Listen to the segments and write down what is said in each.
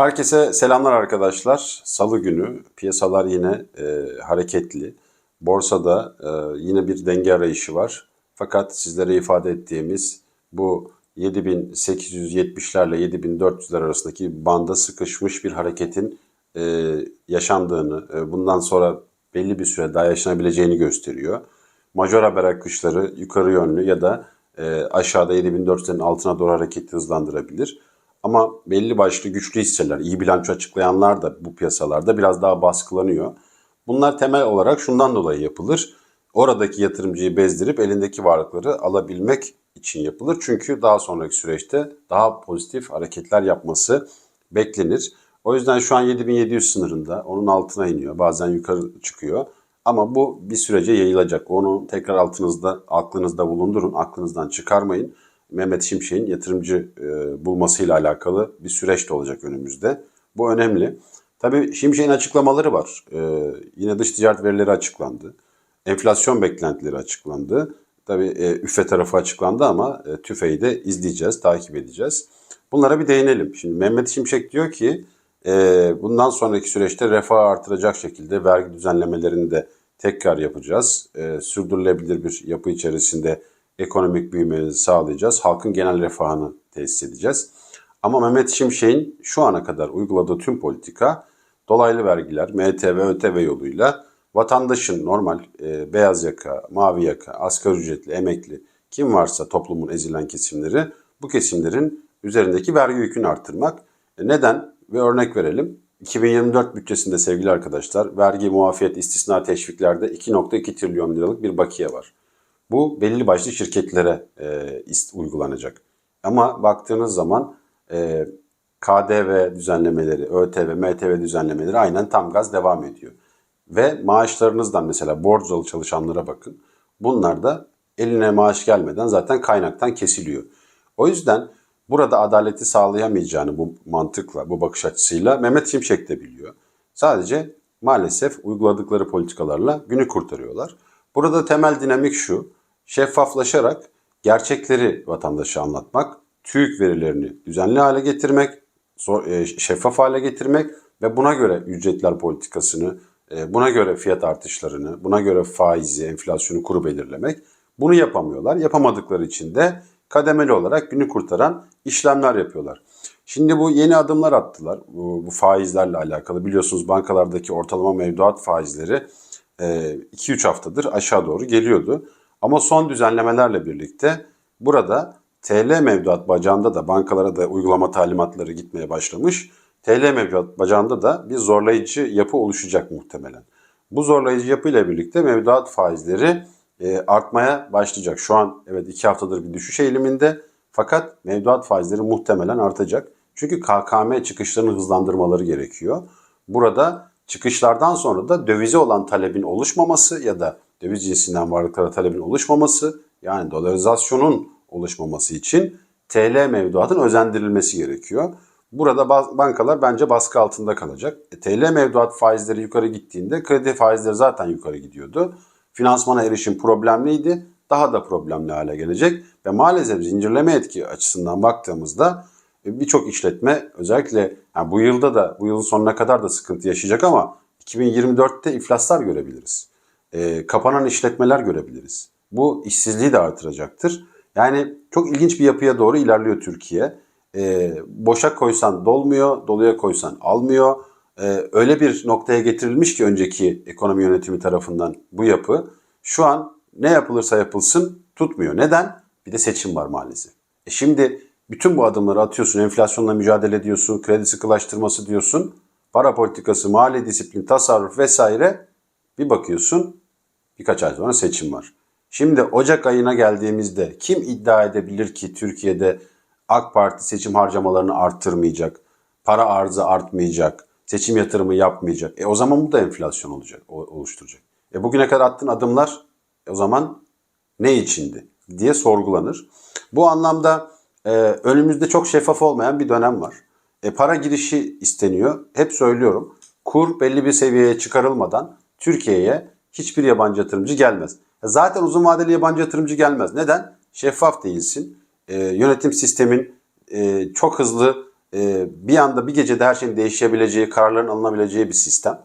Herkese selamlar arkadaşlar. Salı günü piyasalar yine e, hareketli. Borsada e, yine bir denge arayışı var. Fakat sizlere ifade ettiğimiz bu 7870'lerle 7400'ler arasındaki banda sıkışmış bir hareketin e, yaşandığını, e, bundan sonra belli bir süre daha yaşanabileceğini gösteriyor. Major haber akışları yukarı yönlü ya da e, aşağıda 7400'lerin altına doğru hareketi hızlandırabilir. Ama belli başlı güçlü hisseler, iyi bilanço açıklayanlar da bu piyasalarda biraz daha baskılanıyor. Bunlar temel olarak şundan dolayı yapılır. Oradaki yatırımcıyı bezdirip elindeki varlıkları alabilmek için yapılır. Çünkü daha sonraki süreçte daha pozitif hareketler yapması beklenir. O yüzden şu an 7700 sınırında onun altına iniyor. Bazen yukarı çıkıyor. Ama bu bir sürece yayılacak. Onu tekrar altınızda, aklınızda bulundurun. Aklınızdan çıkarmayın. Mehmet Şimşek'in yatırımcı e, bulmasıyla alakalı bir süreç de olacak önümüzde. Bu önemli. Tabii Şimşek'in açıklamaları var. E, yine dış ticaret verileri açıklandı. Enflasyon beklentileri açıklandı. Tabii e, üfe tarafı açıklandı ama e, tüfeyi de izleyeceğiz, takip edeceğiz. Bunlara bir değinelim. Şimdi Mehmet Şimşek diyor ki e, bundan sonraki süreçte refah artıracak şekilde vergi düzenlemelerini de tekrar yapacağız. E, sürdürülebilir bir yapı içerisinde ekonomik büyümemizi sağlayacağız. Halkın genel refahını tesis edeceğiz. Ama Mehmet Şimşek'in şu ana kadar uyguladığı tüm politika dolaylı vergiler, MTV, ÖTV yoluyla vatandaşın normal e, beyaz yaka, mavi yaka, asgari ücretli, emekli kim varsa toplumun ezilen kesimleri bu kesimlerin üzerindeki vergi yükünü arttırmak. E, neden? Ve örnek verelim. 2024 bütçesinde sevgili arkadaşlar vergi muafiyet istisna teşviklerde 2.2 trilyon liralık bir bakiye var. Bu belli başlı şirketlere e, uygulanacak. Ama baktığınız zaman e, KDV düzenlemeleri, ÖTV, MTV düzenlemeleri aynen tam gaz devam ediyor. Ve maaşlarınızdan mesela borçlu çalışanlara bakın. Bunlar da eline maaş gelmeden zaten kaynaktan kesiliyor. O yüzden burada adaleti sağlayamayacağını bu mantıkla, bu bakış açısıyla Mehmet Şimşek de biliyor. Sadece maalesef uyguladıkları politikalarla günü kurtarıyorlar. Burada temel dinamik şu şeffaflaşarak gerçekleri vatandaşa anlatmak, TÜİK verilerini düzenli hale getirmek, e, şeffaf hale getirmek ve buna göre ücretler politikasını, e, buna göre fiyat artışlarını, buna göre faizi, enflasyonu kuru belirlemek. Bunu yapamıyorlar. Yapamadıkları için de kademeli olarak günü kurtaran işlemler yapıyorlar. Şimdi bu yeni adımlar attılar bu, bu faizlerle alakalı. Biliyorsunuz bankalardaki ortalama mevduat faizleri 2-3 e, haftadır aşağı doğru geliyordu. Ama son düzenlemelerle birlikte burada TL mevduat bacağında da bankalara da uygulama talimatları gitmeye başlamış. TL mevduat bacağında da bir zorlayıcı yapı oluşacak muhtemelen. Bu zorlayıcı yapı ile birlikte mevduat faizleri e, artmaya başlayacak. Şu an evet 2 haftadır bir düşüş eğiliminde fakat mevduat faizleri muhtemelen artacak. Çünkü KKM çıkışlarını hızlandırmaları gerekiyor. Burada çıkışlardan sonra da dövize olan talebin oluşmaması ya da döviz cinsinden varlıklara talebin oluşmaması yani dolarizasyonun oluşmaması için TL mevduatın özendirilmesi gerekiyor. Burada bankalar bence baskı altında kalacak. E, TL mevduat faizleri yukarı gittiğinde kredi faizleri zaten yukarı gidiyordu. Finansmana erişim problemliydi. Daha da problemli hale gelecek. Ve maalesef zincirleme etki açısından baktığımızda e, birçok işletme özellikle yani bu yılda da bu yılın sonuna kadar da sıkıntı yaşayacak ama 2024'te iflaslar görebiliriz e, kapanan işletmeler görebiliriz. Bu işsizliği de artıracaktır. Yani çok ilginç bir yapıya doğru ilerliyor Türkiye. E, boşa koysan dolmuyor, doluya koysan almıyor. E, öyle bir noktaya getirilmiş ki önceki ekonomi yönetimi tarafından bu yapı şu an ne yapılırsa yapılsın tutmuyor. Neden? Bir de seçim var maalesef. E şimdi bütün bu adımları atıyorsun, enflasyonla mücadele ediyorsun, kredi sıkılaştırması diyorsun, para politikası, mali disiplin, tasarruf vesaire bir bakıyorsun Birkaç ay sonra seçim var. Şimdi Ocak ayına geldiğimizde kim iddia edebilir ki Türkiye'de AK Parti seçim harcamalarını arttırmayacak, para arzı artmayacak, seçim yatırımı yapmayacak. E o zaman bu da enflasyon olacak, oluşturacak. E bugüne kadar attığın adımlar e o zaman ne içindi diye sorgulanır. Bu anlamda e, önümüzde çok şeffaf olmayan bir dönem var. E, para girişi isteniyor. Hep söylüyorum. Kur belli bir seviyeye çıkarılmadan Türkiye'ye hiçbir yabancı yatırımcı gelmez. Zaten uzun vadeli yabancı yatırımcı gelmez. Neden? Şeffaf değilsin. E, yönetim sistemin e, çok hızlı e, bir anda bir gecede her şeyin değişebileceği, kararların alınabileceği bir sistem.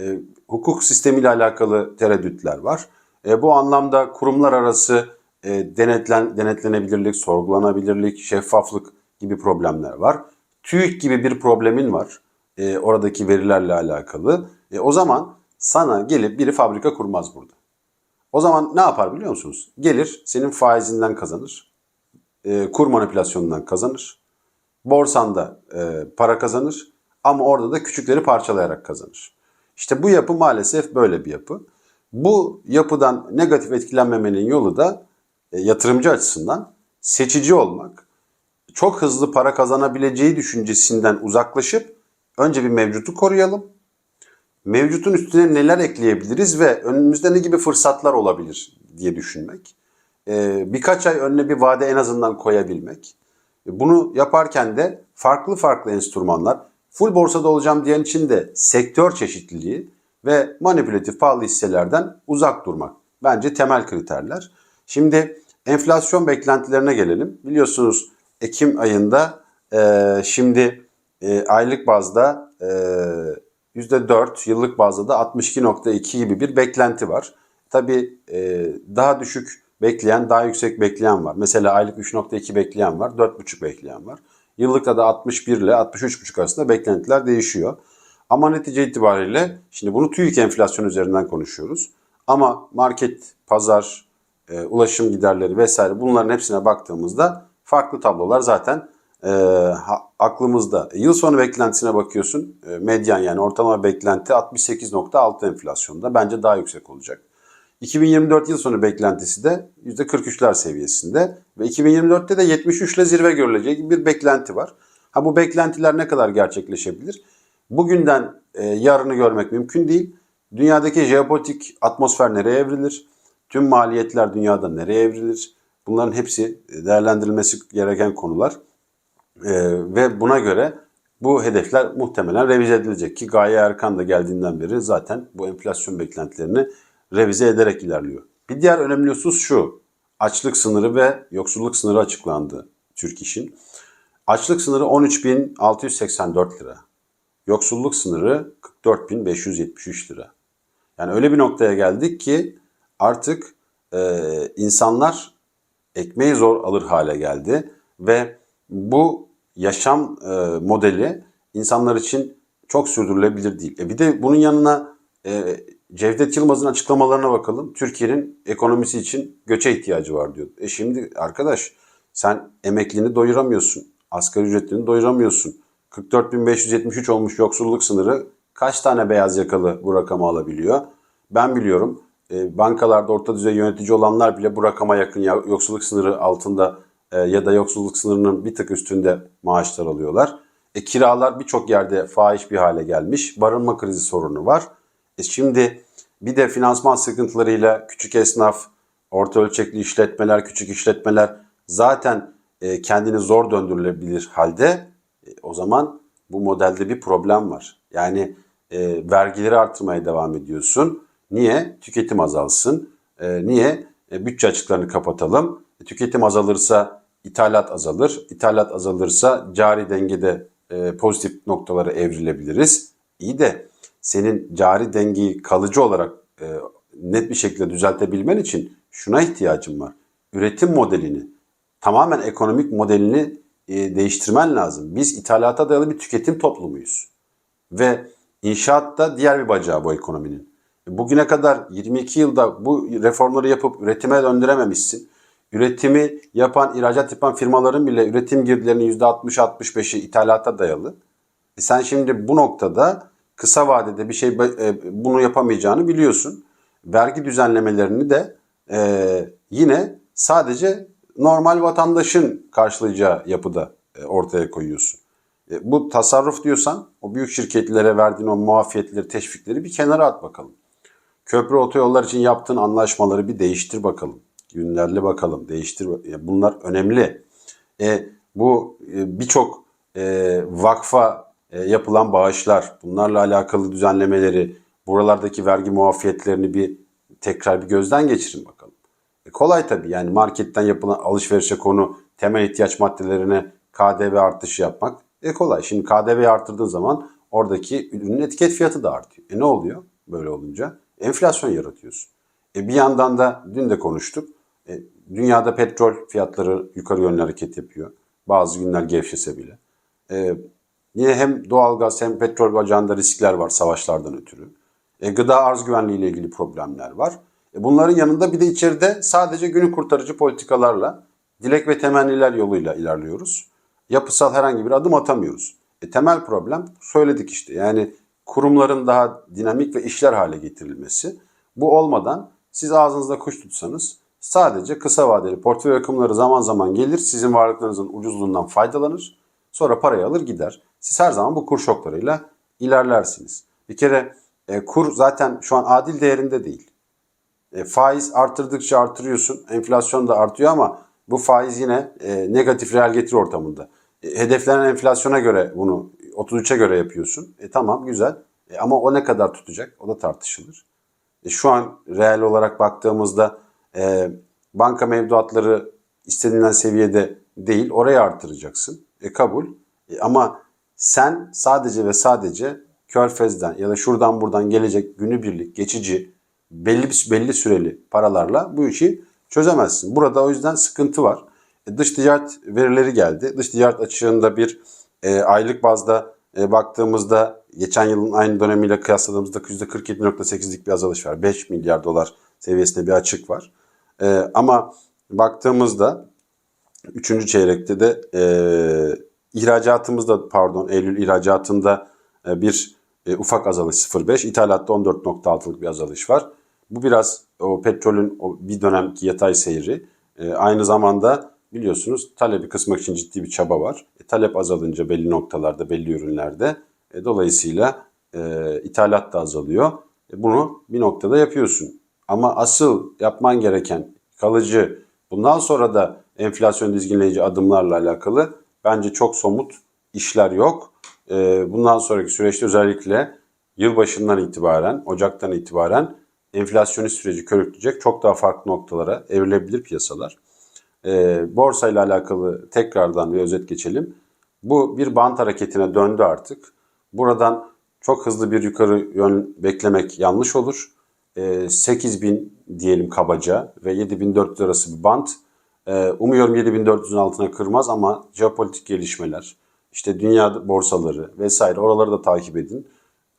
E, hukuk sistemiyle alakalı tereddütler var. E, bu anlamda kurumlar arası e, denetlen, denetlenebilirlik, sorgulanabilirlik, şeffaflık gibi problemler var. TÜİK gibi bir problemin var e, oradaki verilerle alakalı. E, o zaman sana gelip biri fabrika kurmaz burada. O zaman ne yapar biliyor musunuz? Gelir senin faizinden kazanır, e, kur manipülasyonundan kazanır, borsanda e, para kazanır ama orada da küçükleri parçalayarak kazanır. İşte bu yapı maalesef böyle bir yapı. Bu yapıdan negatif etkilenmemenin yolu da e, yatırımcı açısından seçici olmak, çok hızlı para kazanabileceği düşüncesinden uzaklaşıp önce bir mevcutu koruyalım. Mevcutun üstüne neler ekleyebiliriz ve önümüzde ne gibi fırsatlar olabilir diye düşünmek. E, birkaç ay önüne bir vade en azından koyabilmek. E, Bunu yaparken de farklı farklı enstrümanlar, full borsada olacağım diyen için de sektör çeşitliliği ve manipülatif pahalı hisselerden uzak durmak. Bence temel kriterler. Şimdi enflasyon beklentilerine gelelim. Biliyorsunuz Ekim ayında e, şimdi e, aylık bazda e, %4, yıllık bazda da 62.2 gibi bir beklenti var. Tabii e, daha düşük bekleyen, daha yüksek bekleyen var. Mesela aylık 3.2 bekleyen var, 4.5 bekleyen var. Yıllıkta da 61 ile 63.5 arasında beklentiler değişiyor. Ama netice itibariyle şimdi bunu TÜİK enflasyon üzerinden konuşuyoruz. Ama market, pazar, e, ulaşım giderleri vesaire bunların hepsine baktığımızda farklı tablolar zaten e, aklımızda. Yıl sonu beklentisine bakıyorsun. E, medyan yani ortalama beklenti 68.6 enflasyonda. Bence daha yüksek olacak. 2024 yıl sonu beklentisi de %43'ler seviyesinde ve 2024'te de 73 ile zirve görüleceği gibi bir beklenti var. Ha bu beklentiler ne kadar gerçekleşebilir? Bugünden e, yarını görmek mümkün değil. Dünyadaki jeopolitik atmosfer nereye evrilir? Tüm maliyetler dünyada nereye evrilir? Bunların hepsi değerlendirilmesi gereken konular. E, ve buna göre bu hedefler muhtemelen revize edilecek ki Gaye Erkan da geldiğinden beri zaten bu enflasyon beklentilerini revize ederek ilerliyor. Bir diğer önemli husus şu. Açlık sınırı ve yoksulluk sınırı açıklandı Türk İş'in. Açlık sınırı 13.684 lira. Yoksulluk sınırı 44.573 lira. Yani öyle bir noktaya geldik ki artık e, insanlar ekmeği zor alır hale geldi ve bu yaşam e, modeli insanlar için çok sürdürülebilir değil. E bir de bunun yanına e, Cevdet Yılmaz'ın açıklamalarına bakalım. Türkiye'nin ekonomisi için göçe ihtiyacı var diyor. E şimdi arkadaş sen emeklini doyuramıyorsun. Asgari ücretlini doyuramıyorsun. 44.573 olmuş yoksulluk sınırı. Kaç tane beyaz yakalı bu rakamı alabiliyor? Ben biliyorum. E, bankalarda orta düzey yönetici olanlar bile bu rakama yakın yoksulluk sınırı altında e, ya da yoksulluk sınırının bir tık üstünde maaşlar alıyorlar. E, kiralar birçok yerde fahiş bir hale gelmiş. Barınma krizi sorunu var. E, şimdi bir de finansman sıkıntılarıyla küçük esnaf, orta ölçekli işletmeler, küçük işletmeler zaten e, kendini zor döndürülebilir halde e, o zaman bu modelde bir problem var. Yani e, vergileri artırmaya devam ediyorsun. Niye? Tüketim azalsın. E, niye? E, bütçe açıklarını kapatalım. Tüketim azalırsa ithalat azalır. İthalat azalırsa cari dengede e, pozitif noktalara evrilebiliriz. İyi de senin cari dengeyi kalıcı olarak e, net bir şekilde düzeltebilmen için şuna ihtiyacın var. Üretim modelini, tamamen ekonomik modelini e, değiştirmen lazım. Biz ithalata dayalı bir tüketim toplumuyuz. Ve inşaat da diğer bir bacağı bu ekonominin. Bugüne kadar 22 yılda bu reformları yapıp üretime döndürememişsin. Üretimi yapan, ihracat yapan firmaların bile üretim girdilerinin %60-65'i ithalata dayalı. E sen şimdi bu noktada kısa vadede bir şey e, bunu yapamayacağını biliyorsun. Vergi düzenlemelerini de e, yine sadece normal vatandaşın karşılayacağı yapıda e, ortaya koyuyorsun. E, bu tasarruf diyorsan o büyük şirketlere verdiğin o muafiyetleri, teşvikleri bir kenara at bakalım. Köprü otoyollar için yaptığın anlaşmaları bir değiştir bakalım. Günlerle bakalım, değiştir. Bunlar önemli. E, bu e, birçok e, vakfa e, yapılan bağışlar, bunlarla alakalı düzenlemeleri, buralardaki vergi muafiyetlerini bir tekrar bir gözden geçirin bakalım. E, kolay tabii yani marketten yapılan alışverişe konu temel ihtiyaç maddelerine KDV artışı yapmak E kolay. Şimdi KDV'yi arttırdığın zaman oradaki ürünün etiket fiyatı da artıyor. E ne oluyor böyle olunca? Enflasyon yaratıyorsun. E bir yandan da dün de konuştuk. E, dünyada petrol fiyatları yukarı yönlü hareket yapıyor. Bazı günler gevşese bile. E, yine hem doğalgaz hem petrol bacağında riskler var savaşlardan ötürü. E, gıda arz güvenliği ile ilgili problemler var. E, bunların yanında bir de içeride sadece günü kurtarıcı politikalarla, dilek ve temenniler yoluyla ilerliyoruz. Yapısal herhangi bir adım atamıyoruz. E, temel problem söyledik işte yani kurumların daha dinamik ve işler hale getirilmesi. Bu olmadan siz ağzınızda kuş tutsanız sadece kısa vadeli portföy akımları zaman zaman gelir sizin varlıklarınızın ucuzluğundan faydalanır. Sonra parayı alır gider. Siz her zaman bu kur şoklarıyla ilerlersiniz. Bir kere e, kur zaten şu an adil değerinde değil. E, faiz artırdıkça artırıyorsun. Enflasyon da artıyor ama bu faiz yine e, negatif reel getiri ortamında. E, hedeflenen enflasyona göre bunu 33'e göre yapıyorsun. E tamam güzel. E, ama o ne kadar tutacak? O da tartışılır. E, şu an reel olarak baktığımızda e, banka mevduatları istenilen seviyede değil. Oraya artıracaksın. E kabul. E, ama sen sadece ve sadece Körfez'den ya da şuradan buradan gelecek günübirlik geçici belli belli süreli paralarla bu işi çözemezsin. Burada o yüzden sıkıntı var. E, dış ticaret verileri geldi. Dış ticaret açığında bir e, aylık bazda e, baktığımızda geçen yılın aynı dönemiyle kıyasladığımızda %47.8'lik bir azalış var. 5 milyar dolar seviyesinde bir açık var. E, ama baktığımızda 3. çeyrekte de e, ihracatımızda pardon Eylül ihracatında e, bir e, ufak azalış 0.5, ithalatta 14.6'lık bir azalış var. Bu biraz o petrolün o bir dönemki yatay seyri. E, aynı zamanda biliyorsunuz talebi kısmak için ciddi bir çaba var. E, talep azalınca belli noktalarda, belli ürünlerde e, dolayısıyla e, ithalat da azalıyor. E, bunu bir noktada yapıyorsun. Ama asıl yapman gereken kalıcı bundan sonra da enflasyon dizginleyici adımlarla alakalı bence çok somut işler yok. E, bundan sonraki süreçte özellikle yılbaşından itibaren, Ocak'tan itibaren enflasyonist süreci körükleyecek çok daha farklı noktalara evrilebilir piyasalar. E, borsa ile alakalı tekrardan bir özet geçelim. Bu bir bant hareketine döndü artık. Buradan çok hızlı bir yukarı yön beklemek yanlış olur. E, 8000 diyelim kabaca ve 7400 arası bir bant. E, umuyorum 7400'ün altına kırmaz ama jeopolitik gelişmeler, işte dünya borsaları vesaire oraları da takip edin.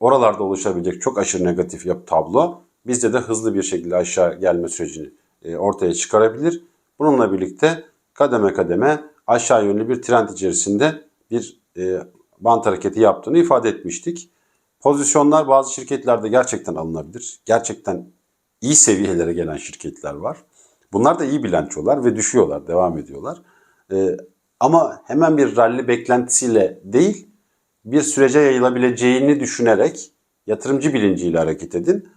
Oralarda oluşabilecek çok aşırı negatif yap tablo bizde de hızlı bir şekilde aşağı gelme sürecini e, ortaya çıkarabilir. Bununla birlikte kademe kademe aşağı yönlü bir trend içerisinde bir e, bant hareketi yaptığını ifade etmiştik. Pozisyonlar bazı şirketlerde gerçekten alınabilir. Gerçekten iyi seviyelere gelen şirketler var. Bunlar da iyi bilançolar ve düşüyorlar, devam ediyorlar. E, ama hemen bir rally beklentisiyle değil, bir sürece yayılabileceğini düşünerek yatırımcı bilinciyle hareket edin.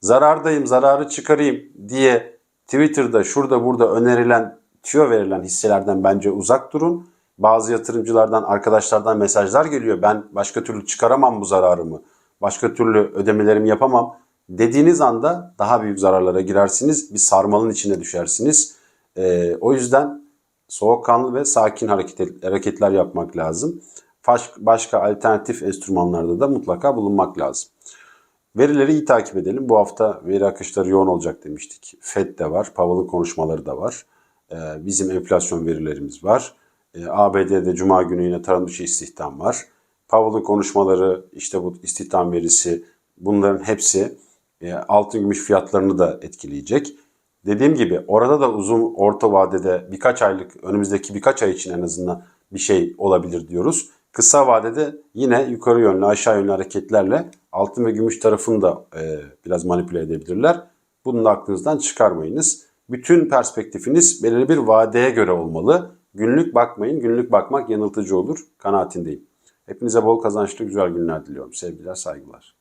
Zarardayım, zararı çıkarayım diye Twitter'da şurada burada önerilen, tüyo verilen hisselerden bence uzak durun. Bazı yatırımcılardan, arkadaşlardan mesajlar geliyor. Ben başka türlü çıkaramam bu zararımı. Başka türlü ödemelerimi yapamam. Dediğiniz anda daha büyük zararlara girersiniz. Bir sarmalın içine düşersiniz. Ee, o yüzden soğukkanlı ve sakin hareket, hareketler yapmak lazım. Başka alternatif enstrümanlarda da mutlaka bulunmak lazım. Verileri iyi takip edelim. Bu hafta veri akışları yoğun olacak demiştik. FED de var, Powell'ın konuşmaları da var. Ee, bizim enflasyon verilerimiz var. Ee, ABD'de Cuma günü yine tarım dışı istihdam var. Powell'ın konuşmaları, işte bu istihdam verisi bunların hepsi e, altın gümüş fiyatlarını da etkileyecek. Dediğim gibi orada da uzun orta vadede birkaç aylık önümüzdeki birkaç ay için en azından bir şey olabilir diyoruz. Kısa vadede yine yukarı yönlü aşağı yönlü hareketlerle altın ve gümüş tarafını da e, biraz manipüle edebilirler. Bunu da aklınızdan çıkarmayınız. Bütün perspektifiniz belirli bir vadeye göre olmalı. Günlük bakmayın. Günlük bakmak yanıltıcı olur. Kanaatindeyim. Hepinize bol kazançlı güzel günler diliyorum. Sevgiler, saygılar.